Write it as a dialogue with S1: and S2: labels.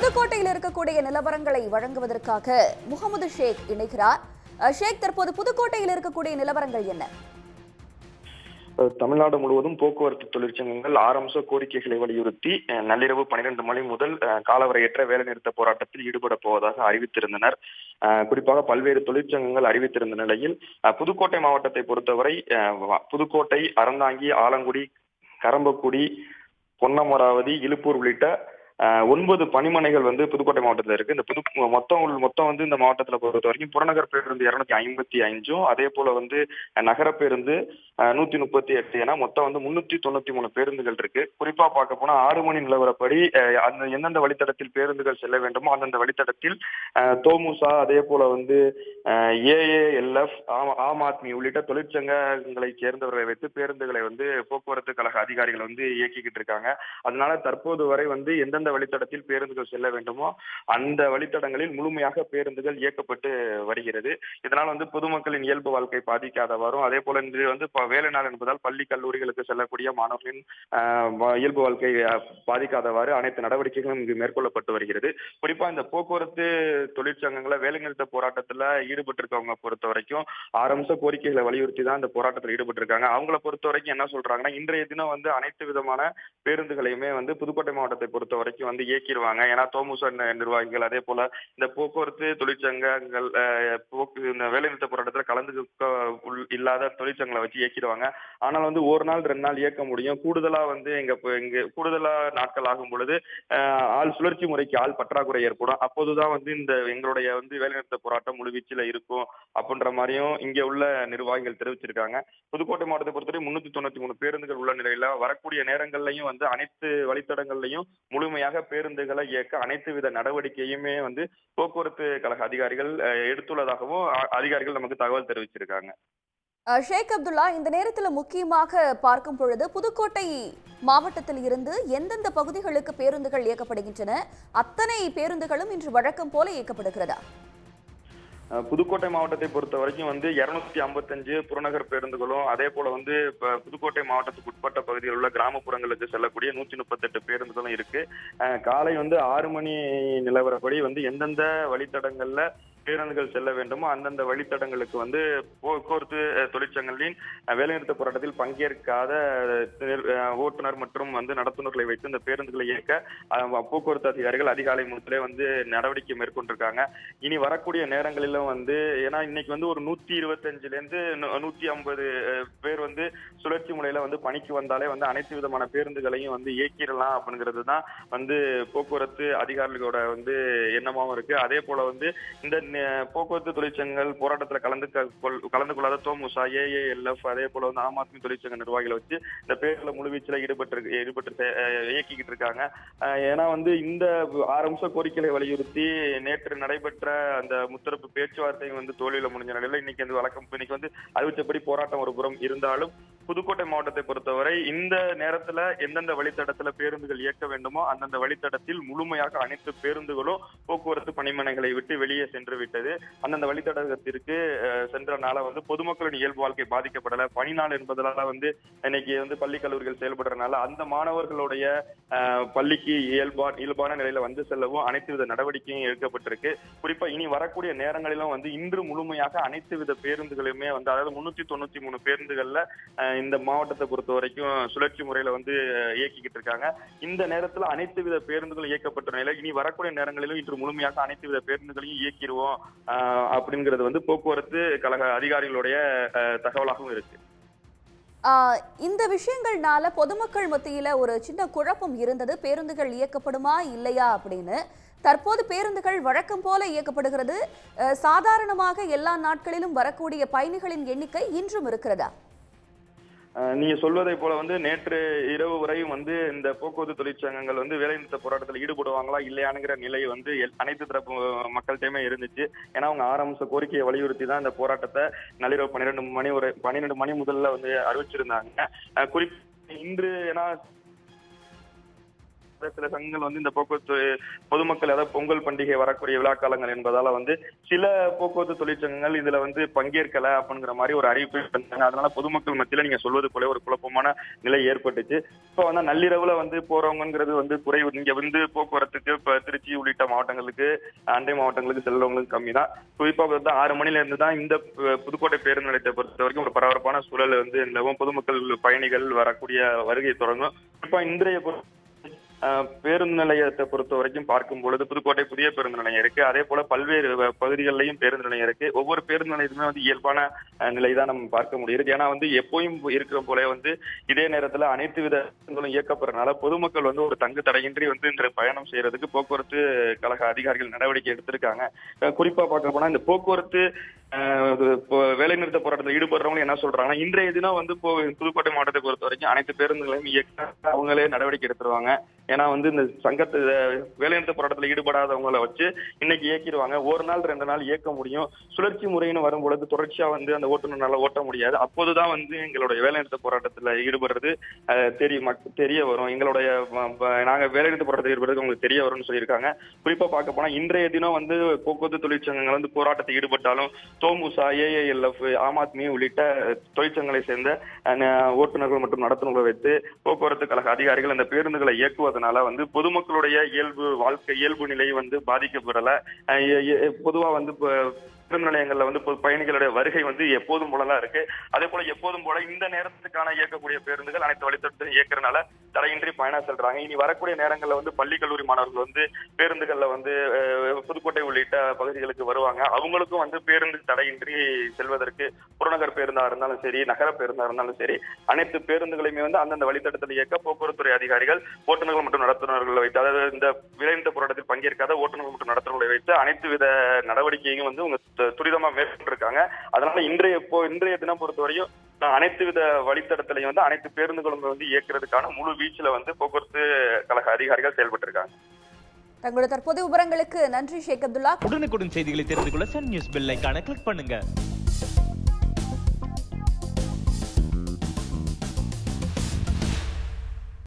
S1: புதுக்கோட்டையில் இருக்கக்கூடிய நிலவரங்களை வழங்குவதற்காக முகமது ஷேக் இணைகிறார். ஷேக் தற்போது புதுக்கோட்டையில் இருக்கக்கூடிய நிலவரங்கள் என்ன?
S2: தமிழ்நாடு முழுவதும் போக்குவரத்து தொழிற்சங்கங்கள் ஆரம்ப கோரிக்கைகளை வலியுறுத்தி நள்ளிரவு பனிரெண்டு மணி முதல் காலவரையற்ற வேலைநிறுத்த போராட்டத்தில் ஈடுபட போவதாக அறிவித்திருந்தனர். குறிப்பாக பல்வேறு தொழிற்சங்கங்கள் அறிவித்திருந்த நிலையில் புதுக்கோட்டை மாவட்டத்தை பொறுத்தவரை புதுக்கோட்டை அறந்தாங்கி ஆலங்குடி கரம்பக்குடி பொன்னமராவதி இழுப்பூர் உள்ளிட்ட ஒன்பது பணிமனைகள் வந்து புதுக்கோட்டை மாவட்டத்தில் இருக்கு. இந்த புது மொத்தம் மொத்தம் வந்து இந்த மாவட்டத்தில் பொறுத்த வரைக்கும் புறநகர் பேருந்து இருநூத்தி ஐம்பத்தி அஞ்சும் அதே போல வந்து நகர பேருந்து நூத்தி முப்பத்தி எட்டு ஏன்னா மொத்தம் வந்து முன்னூத்தி தொண்ணூத்தி மூணு பேருந்துகள் இருக்கு. குறிப்பா பார்க்க போனா ஆறு மணி நிலவரப்படி அந்த எந்தெந்த வழித்தடத்தில் பேருந்துகள் செல்ல வேண்டுமோ அந்தந்த வழித்தடத்தில் தோமுசா அதே போல வந்து ஏஏஎல்எஃப் ஆம் ஆத்மி உள்ளிட்ட தொழிற்சங்கங்களை சேர்ந்தவர்களை வைத்து பேருந்துகளை வந்து போக்குவரத்து கழக அதிகாரிகள் வந்து இயக்கிக்கிட்டு இருக்காங்க. அதனால தற்போது வரை வந்து எந்தெந்த வழித்தடத்தில் பேருந்துகள் செல்ல வேண்டுமோ அந்த வழித்தடங்களில் முழுமையாக பேருந்துகள் இயக்கப்பட்டு வருகிறது. இதனால் வந்து பொதுமக்களின் இயல்பு வாழ்க்கை பாதிக்காதவாறும் அதே போல இன்று வந்து வேலை நாள் என்பதால் பள்ளி கல்லூரிகளுக்கு செல்லக்கூடிய மாணவர்களின் இயல்பு வாழ்க்கை பாதிக்காதவாறு அனைத்து நடவடிக்கைகளும் இங்கு மேற்கொள்ளப்பட்டு வருகிறது. குறிப்பா இந்த போக்குவரத்து தொழிற்சங்கங்களை வேலைநிறுத்த போராட்டத்துல ஈடுபட்டிருக்கவங்க பொறுத்த வரைக்கும் ஆரம்ப கோரிக்கைகளை வலியுறுத்தி தான் இந்த போராட்டத்தில் ஈடுபட்டிருக்காங்க. அவங்கள பொறுத்த வரைக்கும் என்ன சொல்றாங்கன்னா இன்றைய தினம் வந்து அனைத்து விதமான பேருந்துகளையுமே வந்து புதுக்கோட்டை மாவட்டத்தை பொறுத்த வரைக்கும் வந்து இயக்கிடுவாங்க ஏன்னா தோமுச நிர்வாகிகள் அதே போல இந்த போக்குவரத்து தொழிற்சங்கங்கள் போக்கு இந்த வேலைநிறுத்த போராட்டத்தில் கலந்து இல்லாத தொழிற்சங்கங்களை வச்சு இயக்கிடுவாங்க ஆனால் வந்து ஒரு நாள் ரெண்டு நாள் இயக்க முடியும். கூடுதலா வந்து எங்க இங்க கூடுதலா நாட்கள் ஆகும் பொழுது ஆள் சுழற்சி முறைக்கு ஆள் பற்றாக்குறை ஏற்படும். அப்போதுதான் வந்து இந்த எங்களுடைய வந்து வேலைநிறுத்த போராட்டம் முழுவீச்சில் இருக்கும் அப்படின்ற மாதிரியும் இங்க உள்ள நிர்வாகிகள் தெரிவிச்சிருக்காங்க. புதுக்கோட்டை மாவட்டத்தை பொறுத்தவரை முன்னூத்தி தொண்ணூத்தி மூணு பேருந்துகள் உள்ள நிலையில வரக்கூடிய நேரங்கள்லயும் வந்து அனைத்து வழித்தடங்கள்லையும் முழுமையாக பேருந்துகளை இயக்க அனைத்து வித நடவடிக்கையுமே வந்து போக்குவரத்து கழக அதிகாரிகள் எடுத்துள்ளதாகவும் அதிகாரிகள் நமக்கு தகவல் தெரிவிச்சிருக்காங்க.
S1: ஷேக் அப்துல்லா இந்த நேரத்தில் முக்கியமாக பார்க்கும் பொழுது புதுக்கோட்டை மாவட்டத்தில் இருந்து எந்தெந்த பகுதிகளுக்கு பேருந்துகள் இயக்கப்படுகின்றன? அத்தனை பேருந்துகளும் இன்று வழக்கம் போல இயக்கப்படுகிறதா?
S2: புதுக்கோட்டை மாவட்டத்தை பொறுத்த வரைக்கும் வந்து இருநூத்தி ஐம்பத்தஞ்சு புறநகர் பேருந்துகளும் அதே போல வந்து புதுக்கோட்டை மாவட்டத்துக்கு உட்பட்ட பகுதியில் உள்ள கிராமப்புறங்களுக்கு செல்லக்கூடிய நூத்தி முப்பத்தெட்டு பேருந்துகளும் இருக்கு. காலை வந்து ஆறு மணி நிலவரப்படி வந்து எந்தெந்த வழித்தடங்கள்ல பேருந்துகள் செல்ல வேண்டுமோ அந்தந்த வழித்தடங்களுக்கு வந்து போக்குவரத்து தொழிற்சங்கங்களின் வேலைநிறுத்த போராட்டத்தில் பங்கேற்காத ஓட்டுநர் மற்றும் வந்து நடத்துனர்களை வைத்து இந்த பேருந்துகளை இயக்க போக்குவரத்து அதிகாரிகள் அதிகாலை முழுத்திலே வந்து நடவடிக்கை மேற்கொண்டிருக்காங்க. இனி வரக்கூடிய நேரங்களிலும் வந்து ஏன்னா இன்னைக்கு வந்து ஒரு நூத்தி இருபத்தஞ்சுல இருந்து நூ- நூத்தி ஐம்பது பேர் வந்து சுழற்சி முறையில வந்து பணிக்கு வந்தாலே வந்து அனைத்து விதமான பேருந்துகளையும் வந்து இயக்கிடலாம் அப்படிங்கிறது தான் வந்து போக்குவரத்து அதிகாரிகளோட வந்து எண்ணமாவும் இருக்கு. அதே போல வந்து இந்த போக்குவரத்து தொழிற்சங்கங்கள் போராட்டத்தில் கலந்து கொள்- கலந்து கொள்ளாத தோமுசா ஏஏஎல்எஃப் அதே போல வந்து ஆம் ஆத்மி தொழிற்சங்க நிர்வாகிகளை வச்சு இந்த பேரில் முழுவீச்சில் ஈடுபட்டு ஈடுபட்டு இயக்கிக்கிட்டு இருக்காங்க. ஏன்னா வந்து இந்த ஆறு அம்ச கோரிக்கைகளை வலியுறுத்தி நேற்று நடைபெற்ற அந்த முத்தரப்பு பேச்சுவார்த்தை வந்து தோல்வியில் முடிஞ்ச நிலையில் இன்னைக்கு வந்து வழக்கம் இன்னைக்கு வந்து அறிவிச்சபடி போராட்டம் ஒரு புறம் இருந்தாலும் புதுக்கோட்டை மாவட்டத்தை பொறுத்தவரை இந்த நேரத்துல எந்தெந்த வழித்தடத்துல பேருந்துகள் இயக்க வேண்டுமோ அந்தந்த வழித்தடத்தில் முழுமையாக அனைத்து பேருந்துகளும் போக்குவரத்து பணிமனைகளை விட்டு வெளியே சென்று விட்டது. அந்தந்த வழித்தடத்திற்கு சென்றனால வந்து பொதுமக்களின் இயல்பு வாழ்க்கை பாதிக்கப்படல. பணி நாள் என்பதனால வந்து இன்னைக்கு வந்து பள்ளி கல்லூரிகள் செயல்படுறதுனால அந்த மாணவர்களுடைய பள்ளிக்கு இயல்பா இயல்பான நிலையில வந்து செல்லவும் அனைத்து வித நடவடிக்கையும் எடுக்கப்பட்டிருக்கு. குறிப்பா இனி வரக்கூடிய நேரங்களிலும் வந்து இன்று முழுமையாக அனைத்து வித பேருந்துகளுமே வந்து அதாவது முன்னூத்தி தொண்ணூத்தி மூணு பேருந்துகள்ல இந்த மாவட்டத்தை பொறுத்த வரைக்கும் சுழற்சி முறையில வந்து இயக்கிக்கிட்டு இருக்காங்க. இந்த நேரத்துல அனைத்து வித பேருந்துகளும் இயக்கப்பட்ட நிலை இனி வரக்கூடிய நேரங்களிலும் இன்று முழுமையாக அனைத்து வித பேருந்துகளையும் இயக்கிடுவோம் அஹ், அப்படிங்கிறது வந்து போக்குவரத்து கழக அதிகாரிகளுடைய அஹ், தகவலாகவும் இருக்கு.
S1: ஆஹ், இந்த விஷயங்கள்னால பொதுமக்கள் மத்தியில ஒரு சின்ன குழப்பம் இருந்தது. பேருந்துகள் இயக்கப்படுமா இல்லையா அப்படின்னு. தற்போது பேருந்துகள் வழக்கம் போல இயக்கப்படுகிறது. சாதாரணமாக எல்லா நாட்களிலும் வரக்கூடிய பயணிகளின் எண்ணிக்கை இன்றும் இருக்கிறதா?
S2: நீங்க சொல்வதை போல வந்து நேற்று இரவு வரையும் வந்து இந்த போக்குவரத்து தொழிற்சங்கங்கள் வந்து வேலைநிறுத்த போராட்டத்தில் ஈடுபடுவாங்களா இல்லையானுங்கிற நிலை வந்து அனைத்து தரப்பு மக்கள்கிட்டயுமே இருந்துச்சு. ஏன்னா அவங்க ஆரம்ப கோரிக்கையை வலியுறுத்தி தான் இந்த போராட்டத்தை நள்ளிரவு பன்னிரெண்டு மணி ஒரு பன்னிரெண்டு மணி முதல்ல வந்து அறிவிச்சிருந்தாங்க. குறிப்பு குறிப் இன்று ஏன்னா சில சங்கங்கள் வந்து இந்த போக்குவரத்து பொதுமக்கள் அதாவது பொங்கல் பண்டிகை வரக்கூடிய விழாக்காலங்கள் என்பதால வந்து சில போக்குவரத்து தொழிற்சங்கங்கள் இதுல வந்து பங்கேற்கல அப்படிங்கிற மாதிரி ஒரு அறிவிப்பு பண்ணாங்க அதனால பொதுமக்கள் மத்தியில நீங்க சொல்வது போல ஒரு குழப்பமான நிலை ஏற்பட்டுச்சு. இப்போ வந்து நள்ளிரவுல வந்து போறவங்கிறது வந்து குறைவு இங்க வந்து போக்குவரத்துக்கு இப்ப திருச்சி உள்ளிட்ட மாவட்டங்களுக்கு அண்டை மாவட்டங்களுக்கு செல்றவங்களுக்கு கம்மி தான். குறிப்பா பார்த்தா ஆறு மணில இருந்து தான் இந்த புதுக்கோட்டை பேருந்து நிலையத்தை பொறுத்த வரைக்கும் ஒரு பரபரப்பான சூழல் வந்து நிலவும். பொதுமக்கள் பயணிகள் வரக்கூடிய வருகை தொடங்கும். குறிப்பா இன்றைய பேருந்து நிலையத்தை பொறுத்த வரைக்கும் பார்க்கும் பொழுது புதுக்கோட்டை புதிய பேருந்து நிலையம் இருக்கு. அதே போல பல்வேறு பகுதிகளிலையும் பேருந்து நிலையம் இருக்கு. ஒவ்வொரு பேருந்து நிலையத்துமே வந்து இயல்பான நிலை தான் நம்ம பார்க்க முடியுது ஏன்னா வந்து எப்போயும் இருக்கிற போல வந்து இதே நேரத்துல அனைத்து வித இயக்கப்படுறதுனால பொதுமக்கள் வந்து ஒரு தங்கு தடையின்றி வந்து இந்த பயணம் செய்யறதுக்கு போக்குவரத்து கழக அதிகாரிகள் நடவடிக்கை எடுத்திருக்காங்க. குறிப்பா பார்க்க போனா இந்த போக்குவரத்து வேலைநிறுத்த போராட்டத்தில் ஈடுபடுறவங்க என்ன சொல்றாங்கன்னா இன்றைய தினம் வந்து இப்போ புதுக்கோட்டை மாவட்டத்தை பொறுத்த வரைக்கும் அனைத்து பேருந்துகளையும் இயக்க அவங்களே நடவடிக்கை எடுத்துருவாங்க. ஏன்னா வந்து இந்த சங்கத்து வேலைநிறுத்த போராட்டத்தில் ஈடுபடாதவங்கள வச்சு இன்னைக்கு இயக்கிடுவாங்க. ஒரு நாள் ரெண்டு நாள் இயக்க முடியும். சுழற்சி முறைன்னு வரும் பொழுது தொடர்ச்சியா வந்து அந்த ஓட்டுநர்னால ஓட்ட முடியாது. அப்போதுதான் வந்து எங்களுடைய வேலைநிறுத்த போராட்டத்தில் ஈடுபடுறது அஹ், தெரிய மக்- தெரிய வரும். எங்களுடைய நாங்க வேலைநிறுத்த போராட்டத்தில் ஈடுபடுறது உங்களுக்கு தெரிய வரும்னு சொல்லியிருக்காங்க. குறிப்பா பார்க்க போனா இன்றைய தினம் வந்து போக்குவரத்து தொழிற்சங்கங்கள் வந்து போராட்டத்தில் ஈடுபட்டாலும் தோமுசா ஏஏஎல்எஃப் ஆம் ஆத்மி உள்ளிட்ட தொழிற்சங்களை சேர்ந்த அஹ், ஓட்டுநர்கள் மற்றும் நடத்துனர்களை வைத்து போக்குவரத்து கழக அதிகாரிகள் இந்த பேருந்துகளை இயக்குவதனால வந்து பொதுமக்களுடைய இயல்பு வாழ்க்கை இயல்பு நிலை வந்து பாதிக்கப்படல. அஹ், பொதுவா வந்து பேருந்து நிலையங்கள்ல வந்து பயணிகளுடைய வருகை வந்து எப்போதும் போலதான் இருக்கு. அதே போல எப்போதும் போல இந்த நேரத்துக்கான இயக்கக்கூடிய பேருந்துகள் அனைத்து வழித்தடத்தையும் இயக்கறனால தடையின்றி பயணம் செல்றாங்க. இனி வரக்கூடிய நேரங்கள்ல வந்து பள்ளி கல்லூரி மாணவர்கள் வந்து பேருந்துகள்ல வந்து புதுக்கோட்டை உள்ளிட்ட பகுதிகளுக்கு வருவாங்க. அவங்களுக்கும் வந்து பேருந்து தடையின்றி செல்வதற்கு புறநகர் பேருந்தா இருந்தாலும் சரி நகர பேருந்தா இருந்தாலும் சரி அனைத்து பேருந்துகளையுமே வந்து அந்தந்த வழித்தடத்தில் இயக்க போக்குவரத்துறை அதிகாரிகள் ஓட்டுநர்கள் மற்றும் நடத்துனர்களை வைத்து அதாவது இந்த விரைந்த போராட்டத்தில் பங்கேற்காத ஓட்டுநர்கள் மற்றும் நடத்துனர்களை வைத்து அனைத்து வித நடவடிக்கையும் வந்து உங்க துரிதமா மேற்கொண்டிருக்காங்க. அதனால இன்றைய இப்போ இன்றைய தினம் பொறுத்தவரையும் நான் அனைத்து வித வழித்தடத்திலையும் வந்து அனைத்து பேருந்துகளும் வந்து இயக்குறதுக்கான முழு வீச்சுல வந்து போக்குவரத்து கழக அதிகாரிகள் செயல்பட்டு இருக்காங்க
S1: தங்களுடைய தற்போதைய விவரங்களுக்கு நன்றி ஷேக் அப்துல்லா.
S3: உடனுக்குடன் செய்திகளை தெரிந்து கொள்ள சன் நியூஸ் பெல் ஐகானை கிளிக் பண்ணுங்க.